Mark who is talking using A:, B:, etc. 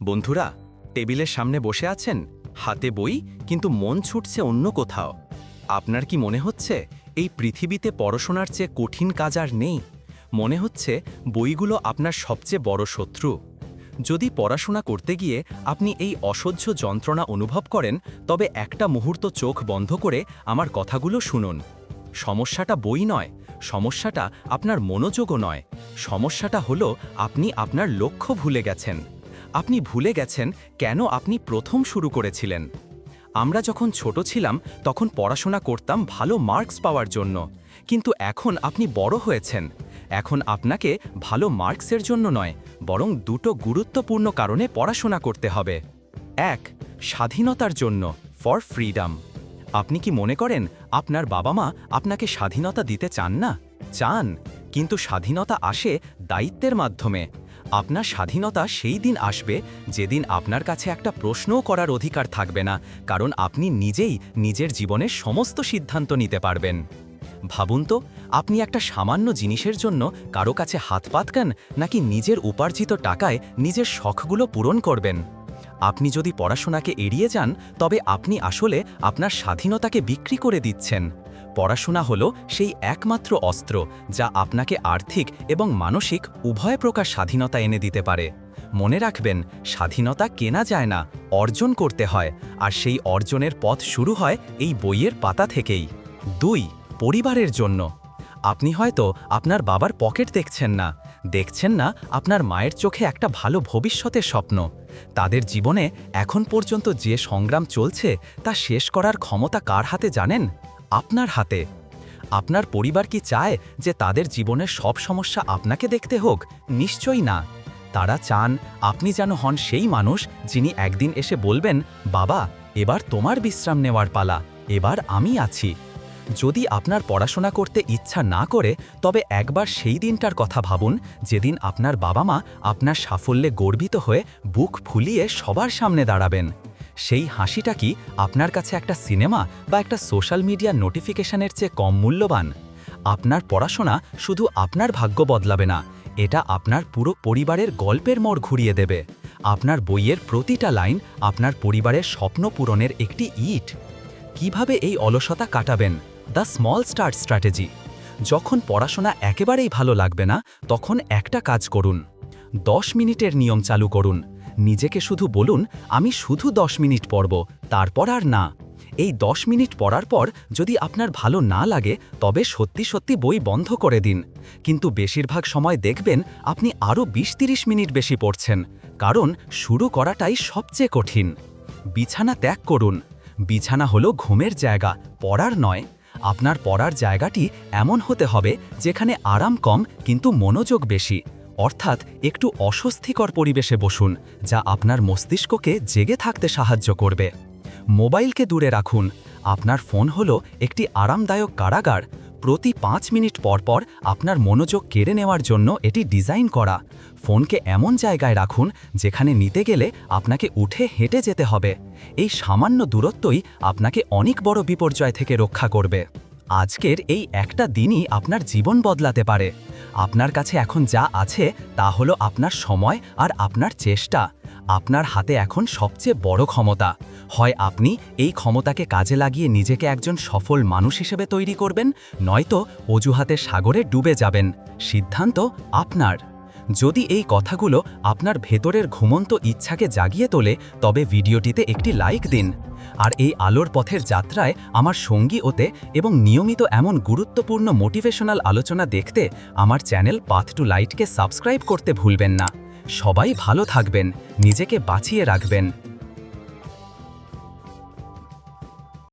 A: বন্ধুরা, টেবিলের সামনে বসে আছেন, হাতে বই, কিন্তু মন ছুটছে অন্য কোথাও। আপনার কি মনে হচ্ছে, এই পৃথিবীতে পড়াশোনার চেয়ে কঠিন কাজ আর নেই? মনে হচ্ছে, বইগুলো আপনার সবচেয়ে বড় শত্রু। যদি পড়াশোনা করতে গিয়ে আপনি এই অসহ্য যন্ত্রণা অনুভব করেন, তবে একটা মুহূর্ত চোখ বন্ধ করে আমার কথাগুলো শুনুন। সমস্যাটা বই নয়, সমস্যাটা আপনার মনোযোগও নয়। সমস্যাটা হলো, আপনি আপনার লক্ষ্য ভুলে গেছেন। আপনি ভুলে গেছেন কেন আপনি প্রথম শুরু করেছিলেন। আমরা যখন ছোট ছিলাম, তখন পড়াশোনা করতাম ভালো মার্কস পাওয়ার জন্য। কিন্তু এখন আপনি বড় হয়েছেন। এখন আপনাকে ভালো মার্কসের জন্য নয়, বরং দুটো গুরুত্বপূর্ণ কারণে পড়াশোনা করতে হবে। এক, স্বাধীনতার জন্য ফর ফ্রিডম আপনি কি মনে করেন আপনার বাবা মা আপনাকে স্বাধীনতা দিতে চান না? চান, কিন্তু স্বাধীনতা আসে দায়িত্বের মাধ্যমে। আপনার স্বাধীনতা সেই দিন আসবে যেদিন আপনার কাছে একটা প্রশ্নও করার অধিকার থাকবে না, কারণ আপনি নিজেই নিজের জীবনের সমস্ত সিদ্ধান্ত নিতে পারবেন। ভাবুন তো, আপনি একটা সামান্য জিনিসের জন্য কারও কাছে হাত পাতকান নাকি নিজের উপার্জিত টাকায় নিজের শখগুলো পূরণ করবেন। আপনি যদি পড়াশোনাকে এড়িয়ে যান, তবে আপনি আসলে আপনার স্বাধীনতাকে বিক্রি করে দিচ্ছেন। পড়াশোনা হলো সেই একমাত্র অস্ত্র যা আপনাকে আর্থিক এবং মানসিক উভয় প্রকার স্বাধীনতা এনে দিতে পারে। মনে রাখবেন, স্বাধীনতা কেনা যায় না, অর্জন করতে হয়, আর সেই অর্জনের পথ শুরু হয় এই বইয়ের পাতা থেকেই। দুই, পরিবারের জন্য। আপনি হয়তো আপনার বাবার পকেট দেখছেন না। দেখছেন না আপনার মায়ের চোখে একটা ভালো ভবিষ্যতের স্বপ্ন। তাদের জীবনে এখন পর্যন্ত যে সংগ্রাম চলছে তা শেষ করার ক্ষমতা কার হাতে জানেন? আপনার হাতে। আপনার পরিবার কি চায় যে তাদের জীবনের সব সমস্যা আপনাকে দেখতে হোক? নিশ্চয়ই না। তারা চান আপনি যেন হন সেই মানুষ যিনি একদিন এসে বলবেন, বাবা, এবার তোমার বিশ্রাম নেওয়ার পালা, এবার আমি আছি। যদি আপনার পড়াশোনা করতে ইচ্ছা না করে, তবে একবার সেই দিনটার কথা ভাবুন, যেদিন আপনার বাবা মা আপনার সাফল্যে গর্বিত হয়ে বুক ফুলিয়ে সবার সামনে দাঁড়াবেন। সেই হাসিটা কি আপনার কাছে একটা সিনেমা বা একটা সোশ্যাল মিডিয়া নোটিফিকেশনের চেয়ে কম মূল্যবান? আপনার পড়াশোনা শুধু আপনার ভাগ্য বদলাবে না, এটা আপনার পুরো পরিবারের গল্পের মোড় ঘুরিয়ে দেবে। আপনার বইয়ের প্রতিটা লাইন আপনার পরিবারের স্বপ্ন পূরণের একটি ইট। কীভাবে এই অলসতা কাটাবেন? The small start strategy. যখন পড়াশোনা একেবারেই ভালো লাগবে না, তখন একটা কাজ করুন। দশ মিনিটের নিয়ম চালু করুন। নিজেকে শুধু বলুন, আমি শুধু দশ মিনিট পড়ব, তারপর আর না। এই দশ মিনিট পড়ার পর যদি আপনার ভালো না লাগে, তবে সত্যি সত্যি বই বন্ধ করে দিন। কিন্তু বেশিরভাগ সময় দেখবেন আপনি আরও বিশ তিরিশ মিনিট বেশি পড়ছেন, কারণ শুরু করাটাই সবচেয়ে কঠিন। বিছানা ত্যাগ করুন। বিছানা হলো ঘুমের জায়গা, পড়ার নয়। আপনার পড়ার জায়গাটি এমন হতে হবে যেখানে আরাম কম কিন্তু মনোযোগ বেশি। অর্থাৎ একটু অস্বস্তিকর পরিবেশে বসুন, যা আপনার মস্তিষ্ককে জেগে থাকতে সাহায্য করবে। মোবাইলকে দূরে রাখুন। আপনার ফোন হলো একটি আরামদায়ক কারাগার। প্রতি পাঁচ মিনিট পর পর আপনার মনোযোগ কেড়ে নেওয়ার জন্য এটি ডিজাইন করা। ফোনকে এমন জায়গায় রাখুন, যেখানে নিতে গেলে আপনাকে উঠে হেঁটে যেতে হবে। এই সামান্য দূরত্বই আপনাকে অনেক বড় বিপর্যয় থেকে রক্ষা করবে। আজকের এই একটা দিনই আপনার জীবন বদলাতে পারে। আপনার কাছে এখন যা আছে তা হলো আপনার সময় আর আপনার চেষ্টা। আপনার হাতে এখন সবচেয়ে বড় ক্ষমতা। হয় আপনি এই ক্ষমতাকে কাজে লাগিয়ে নিজেকে একজন সফল মানুষ হিসেবে তৈরি করবেন, নয়তো অজুহাতে সাগরে ডুবে যাবেন। সিদ্ধান্ত আপনার। যদি এই কথাগুলো আপনার ভেতরের ঘুমন্ত ইচ্ছাকে জাগিয়ে তোলে, তবে ভিডিওটিতে একটি লাইক দিন। আর এই আলোর পথের যাত্রায় আমার সঙ্গী ওতে এবং নিয়মিত এমন গুরুত্বপূর্ণ মোটিভেশনাল আলোচনা দেখতে আমার চ্যানেল পাথ টু লাইটকে সাবস্ক্রাইব করতে ভুলবেন না। সবাই ভালো থাকবেন, নিজেকে বাঁচিয়ে রাখবেন।